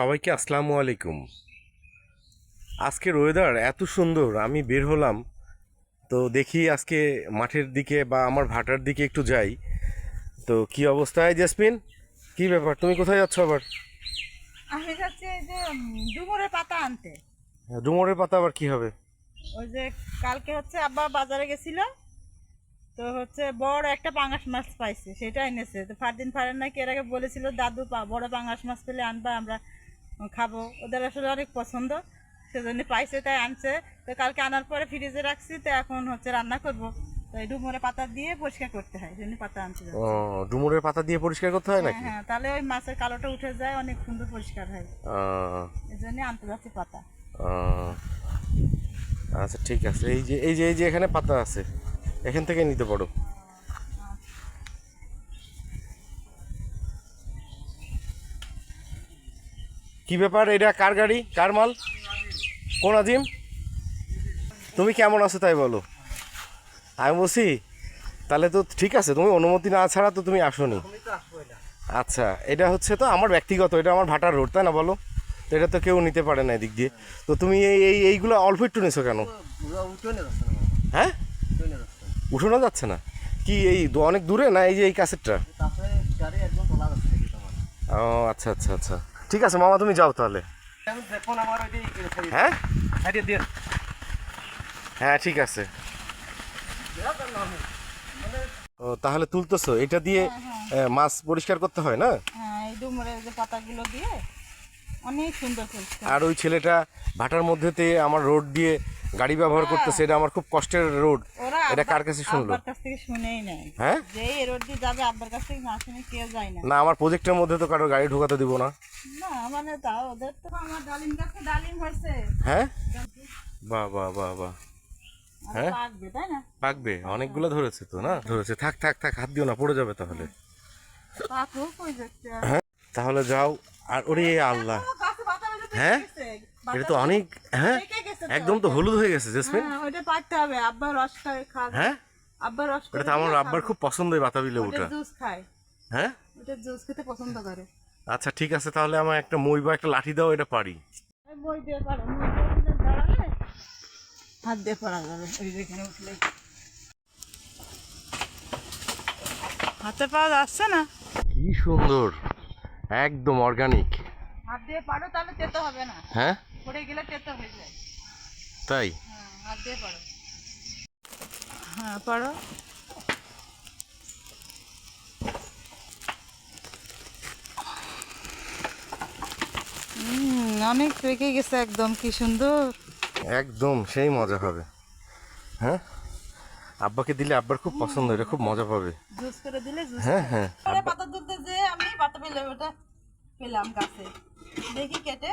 সবাইকে আসসালামু আলাইকুম। আজকের ওয়েদার এত সুন্দর আমি বের হলাম। তো দেখি আজকে মাঠের দিকে বা আমার ভাটার দিকে একটু যাই। তো কি অবস্থায় জেসমিন কি ব্যাপার? তুমি কোথায় যাচ্ছ আবার? আমি যাচ্ছি এই যে ডুমুরের পাতা আনতে। ডুমরের পাতা আবার কি হবে? ওই যে কালকে হচ্ছে আব্বা বাজারে গেছিল। তো হচ্ছে বড় একটা পাঙাশ মাছ পাইছে সেটা এনেছে। তো ফারদিন ফারেন নাকি এর আগে বলেছিল দাদু পা বড় পাঙাশ মাছ পেলে আনবা আমরা খাব। ওদের আসলে অনেক পছন্দ সেজন্য পাইছে তাই আনছে। তো কালকে আনার পরে ফ্রিজে রাখছি তো এখন হচ্ছে রান্না করব। তো এই ডুমুরের পাতা দিয়ে পরিষ্কার করতে হয় পাতা আনতে ও ডুমুরের পাতা দিয়ে পরিষ্কার করতে হয় হ্যাঁ নাকি? হ্যাঁ তাহলে ওই মাছের কালোটা উঠে যায় অনেক সুন্দর পরিষ্কার হয়। আনতে যাচ্ছি পাতা। আচ্ছা ঠিক আছে। এই যে এই যে এই যে এখানে পাতা আছে এখান থেকে নিতে পারো। কি ব্যাপার? এটা কার গাড়ি? কার মাল? কোন আজিম? তুমি কেমন আছো তাই বলো। আমি বলছি তাহলে তো ঠিক আছে তুমি অনুমতি না ছাড়া তো তুমি আসোনি। আচ্ছা এটা হচ্ছে তো আমার ব্যক্তিগত এটা আমার ভাটার রোড তাই না বলো? তো এটা তো কেউ নিতে পারে না এদিক দিয়ে। তো তুমি এই এই এইগুলো অল্প একটু নিছো কেন? হ্যাঁ? উঠোনো যাচ্ছে না? কি এই অনেক দূরে না এই যে এই কাছেরটা? ও আচ্ছা আচ্ছা আচ্ছা। ঠিক আছে মামা তুমি যাও তাহলে। হ্যাঁ? হ্যাঁ ঠিক আছে। ও তাহলে তুলতেছো? এটা দিয়ে মাছ পরিষ্কার করতে হয় না? হ্যাঁ এই ডুমুরের যে পাতাগুলো দিয়ে অনেক সুন্দর আর ওই ছেলেটা ভাটার মধ্যেতে আমার রোড দিয়ে গাড়ি ব্যবহার করতেছে এটা আমার খুব কষ্টের রোড। এটা কার কাছে শুনলো? আব্বার কাছ থেকে শুনেই নেয় হ্যাঁ? যে এই রোড দিয়ে যাবে আব্বার কাছ থেকে না শুনে কেউ যায় না। না আমার প্রজেক্টের মধ্যে তো কারও গাড়ি ঢোকাতে দিব না। না মানে তাও ওদের তো আমার ডালিম গাছে ডালিম হয়েছে। হ্যাঁ? বাহ বাহ বাহ বাহ। হ্যাঁ? পাকবে তাই না? পাকবে অনেকগুলো ধরেছে তো না? ধরেছে। থাক থাক থাক হাত দিও না পড়ে যাবে তাহলে। পাকুক ওই দেখতে হ্যাঁ? তাহলে যাও। আর ওরে আল্লাহ। হ্যাঁ? এটা তো অনেক হ্যাঁ? একদম তো হলুদ হয়ে গেছে জেসমিন। হ্যাঁ ওইটা পাকতে হবে। আব্বার রস খায় খাবে। হ্যাঁ? আব্বার রস এটা তো আমার আব্বার খুব। পছন্দ এই বাতাবি লেবুটা। জুস খায়। হ্যাঁ? ওটা জুস খেতে পছন্দ করে। আচ্ছা ঠিক আছে তাহলে আমার একটা মই বা একটা লাঠি দাও এটা পারি। দিয়ে পারো। মই দিয়ে দাঁড়ালে হাত দিয়ে পড়া যাবে। ওই যেখানে উঠলে হাতে পাওয়া যাচ্ছে না? কি সুন্দর। একদম অর্গানিক হাত দিয়ে পারো তাহলে তেতো হবে না। হ্যাঁ? পড়ে গেলে তেতো হয়ে যায়। তাই? হ্যাঁ পারো অনেক পেকে গেছে একদম কি সুন্দর। একদম সেই মজা হবে হ্যাঁ? আব্বাকে দিলে আব্বার খুব পছন্দ এটা খুব মজা পাবে। জুস করে দিলে জুস হ্যাঁ হ্যাঁ। পাতা তুলতে যে আমি পাতা পেলে ওটা পেলাম গাছে। দেখি কেটে।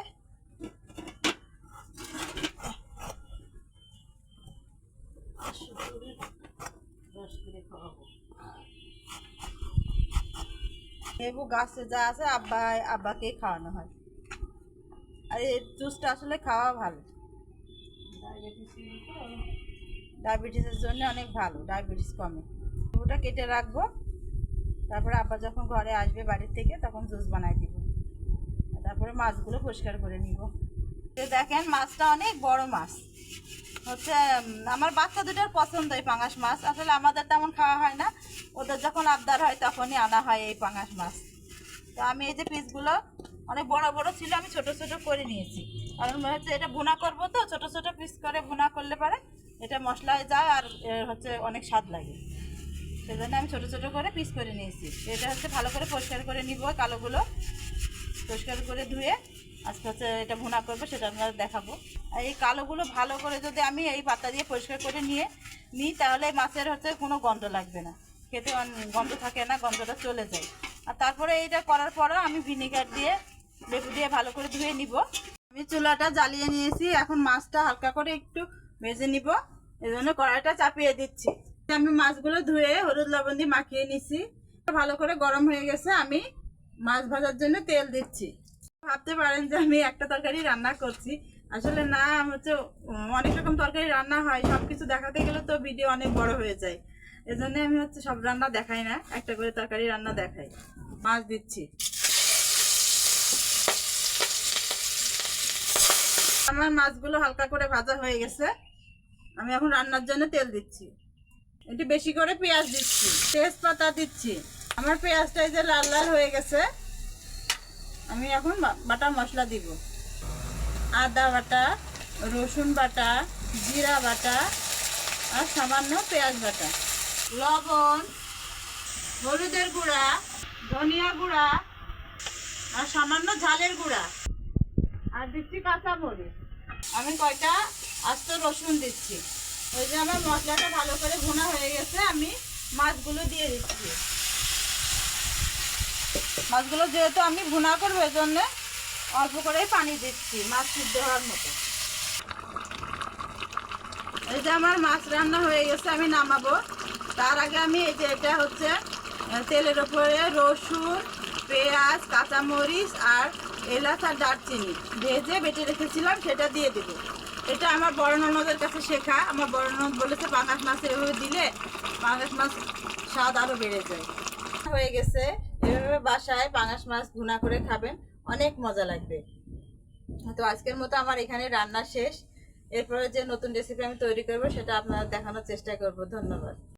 লেবু গাছে যা আছে আব্বা আব্বাকেই খাওয়ানো হয়। আর এই জুসটা আসলে খাওয়া ভালো। ডায়াবেটিসের জন্য অনেক ভালো, ডায়াবেটিস কমে। লেবুটা কেটে রাখব। তারপরে আব্বা যখন ঘরে আসবে বাড়ির থেকে, তখন জুস বানাই দিব। তারপরে মাছগুলো পরিষ্কার করে নিব। দেখেন, মাছটা অনেক বড় মাছ। হচ্ছে আমার বাচ্চা দুটার পছন্দ এই পাঙাশ মাছ। আসলে আমাদের তেমন খাওয়া হয় না। ওদের যখন আবদার হয় তখনই আনা হয় এই পাঙাশ মাছ। তো আমি এই যে পিসগুলো, অনেক বড় বড় ছিল, আমি ছোট ছোট করে নিয়েছি। কারণ হচ্ছে এটা ভুনা করব তো, ছোট ছোট পিস করে ভুনা করলে পারে এটা মশলায় যায় আর হচ্ছে অনেক স্বাদ লাগে। সেজন্য আমি ছোট ছোট করে পিস করে নিয়েছি। এটা হচ্ছে ভালো করে পরিষ্কার করে নিব কালোগুলো। পরিষ্কার করে ধুয়ে আজকে হচ্ছে এটা ভুনা করব, সেটা আমরা দেখাবো। এই কালোগুলো ভালো করে যদি আমি এই পাতা দিয়ে পরিষ্কার করে নিয়ে নিই, তাহলে মাছের হচ্ছে কোনো গন্ধ লাগবে না। খেতে গন্ধ থাকে না, গন্ধটা চলে যায়। আর তারপরে এইটা করার পরও আমি ভিনেগার দিয়ে, লেবু দিয়ে ভালো করে ধুয়ে নিব। আমি চুলাটা জ্বালিয়ে নিয়েছি, এখন মাছটা হালকা করে একটু ভেজে নিব। এই জন্য কড়াইটা চাপিয়ে দিচ্ছি। আমি মাছগুলো ধুয়ে হলুদ লবণ দিয়ে মাখিয়ে নিছি। ভালো করে গরম হয়ে গেছে, আমি মাছ ভাজার জন্য তেল দিচ্ছি। ভাবতে পারেন যে আমি একটা তরকারি রান্না করছি। আসলে না, হচ্ছে অনেক রকম তরকারি রান্না হয় সব কিছু দেখাতে গেলে তো ভিডিও অনেক বড় হয়ে যায়। এজন্য আমি হচ্ছে সব রান্না দেখাই না, একটা করে তরকারি রান্না দেখাই। মাছ দিচ্ছি। আমার মাছগুলো হালকা করে ভাজা হয়ে গেছে। আমি এখন রান্নার জন্য তেল দিচ্ছি। একটু বেশি করে পেঁয়াজ দিচ্ছি। তেজপাতা দিচ্ছি। আমার পেঁয়াজটা যে লাল লাল হয়ে গেছে। আমি এখন বাটা মশলা দিব। আদা বাটা, রসুন বাটা, জিরা বাটা আর সামান্য পেঁয়াজ বাটা। লবণ, হলুদের গুঁড়া, ধনিয়া গুঁড়া আর সামান্য ঝালের গুঁড়া। আর দিচ্ছি কাঁচা মরিচ। আমি কয়টা? আস্ত রসুন দিচ্ছি। ওই যে আমার মশলাটা ভালো করে ভুনা হয়ে গেছে, আমি মাছগুলো দিয়ে দিচ্ছি। মাছগুলো যেহেতু আমি ভুনা করব এই জন্যে অল্প করেই পানি দিচ্ছি, মাছ সিদ্ধ হওয়ার মতো। এই যে আমার মাছ রান্না হয়ে গেছে, আমি নামাবো। তার আগে আমি এই যে এটা হচ্ছে তেলের উপরে রসুন, পেঁয়াজ, কাঁচামরিচ আর এলাচ আর দারচিনি ভেজে বেটে রেখেছিলাম, সেটা দিয়ে দেবো। এটা আমার বড় ননদের কাছে শেখা। আমার বড় বলেছে পাঙাশ মাছ এভাবে দিলে পাঙাশ মাছ স্বাদ আরও বেড়ে যায়। হয়ে গেছে। বাসায় পাঙাশ মাছ ধুনা করে খাবেন, অনেক মজা লাগবে। তো আজকের মতো আমার এখানে রান্না শেষ। এরপরে যে নতুন রেসিপি আমি তৈরি করব, সেটা আপনারা দেখানোর চেষ্টা করব। ধন্যবাদ।